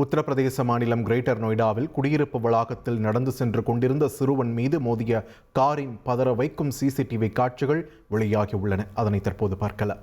உத்தரப்பிரதேச மாநிலம் கிரேட்டர் நொய்டாவில் குடியிருப்பு வளாகத்தில் நடந்து சென்று கொண்டிருந்த சிறுவன் மீது மோதிய காரின் பதற வைக்கும் சிசிடிவி காட்சிகள் வெளியாகியுள்ளன. அதனை தற்போது பார்க்கலாம்.